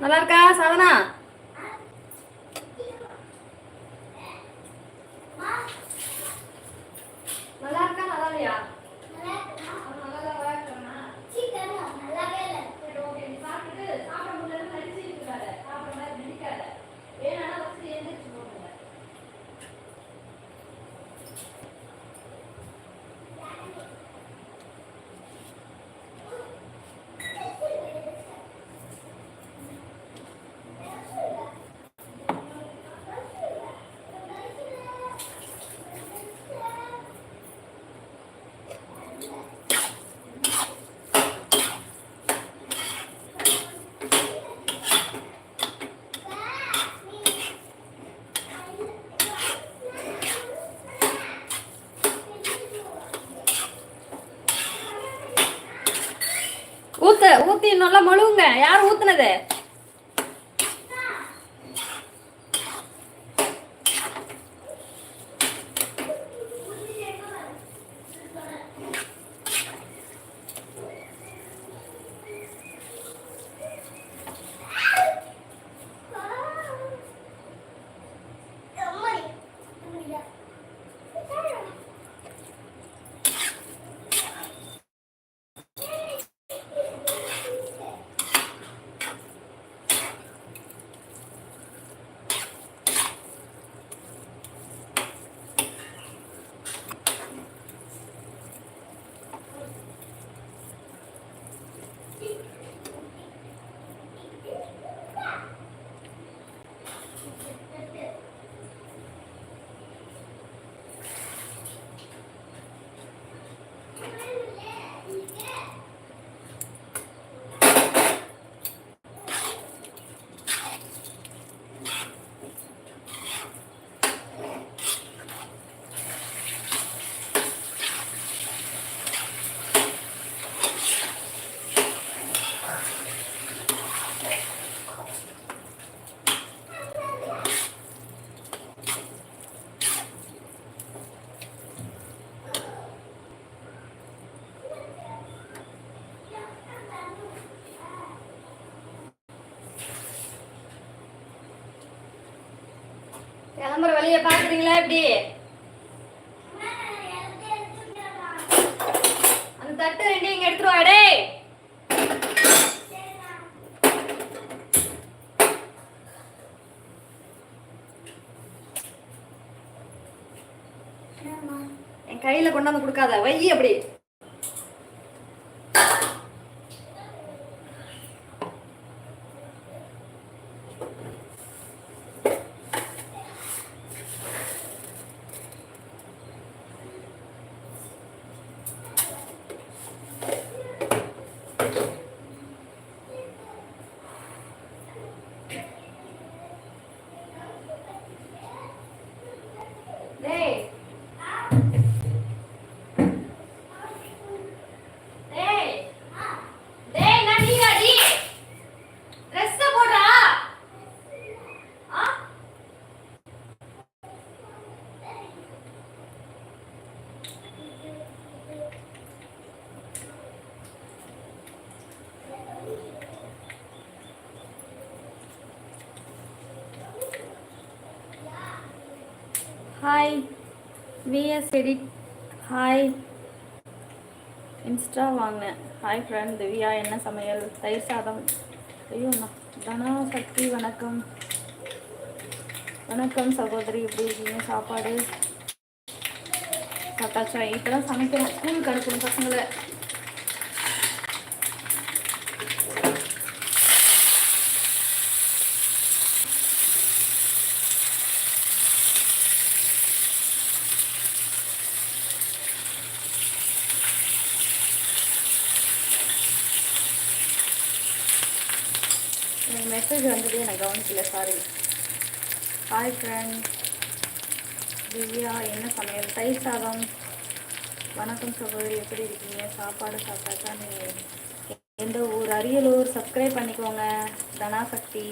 நல்லா இருக்கா சாதனா? ஊத்து ஊத்தி நல்லா மழுவுங்க. யார் ஊத்துனது? கிளம்புற வழிய பாக்குறீங்களா எப்படி? அந்த தட்டு ரெண்டு இங்க எடுத்துருவாடே என் கையில கொண்டாந்து கொடுக்காத வை அப்படி. Hi VS edit hi Insta வாங்கினேன். ஹாய் ஃப்ரெண்ட் திவ்யா என்ன சமையல்? தயிர் சாதம். ஐயோ தனா சக்தி வணக்கம். வணக்கம் சகோதரி எப்படி இருக்கீங்க? சாப்பாடு? சாப்பிட்டாச்சா? இப்போ தான் சமைக்கணும் ஸ்கூலுக்கு அனுப்பணும் பசங்களை. எனக்கு மெசேஜ் வந்தது எனக்கு கவனிக்கல சாரி ஹாய் ஃப்ரெண்ட் திவ்யா என்ன சமையல்? தயிர் சாதம். வணக்கம் சகோதரி எப்படி இருக்கீங்க? சாப்பாடு சாப்பிட்டாச்சா நீங்கள் எந்த ஊர்? அரியலூர். சப்ஸ்கிரைப் பண்ணிக்கோங்க. தனாசக்தி.